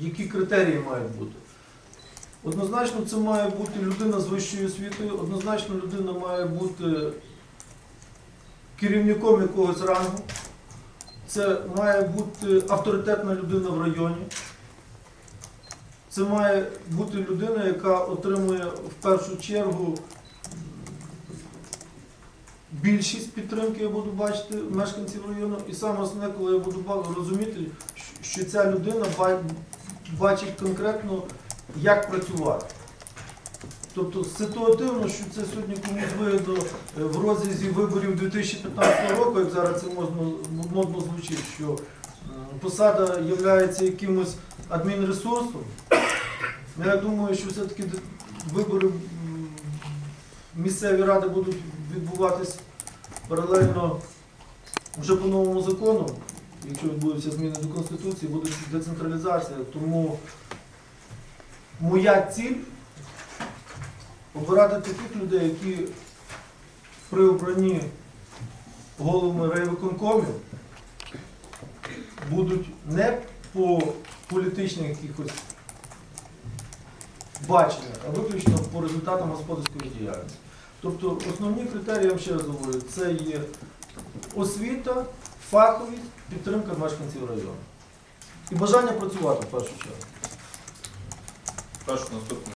які критерії мають бути. Однозначно, це має бути людина з вищою освітою, однозначно людина має бути керівником якогось рангу. Це має бути авторитетна людина в районі. Це має бути людина, яка отримує в першу чергу більшість підтримки, я буду бачити мешканців району. І саме основне, коли я буду розуміти, що- ця людина бачить конкретно, як працювати. Тобто ситуативно, що це сьогодні комусь вигідно е, в розрізі виборів 2015 року, як зараз це модно, модно звучить, що е, посада є якимось адмінресурсом. Я думаю, що все-таки вибори місцеві ради будуть відбуватись паралельно вже по новому закону, якщо відбудуться зміни до Конституції, буде децентралізація. Тому моя ціль обирати таких людей, які при обранні головами райвиконкомів будуть не по політичних якихось баченнях, а виключно по результатам господарської діяльності. Тобто основні критерії, я вам ще раз говорю, це є освіта, фаховість, підтримка мешканців району. І бажання працювати в першу чергу. Прошу наступне.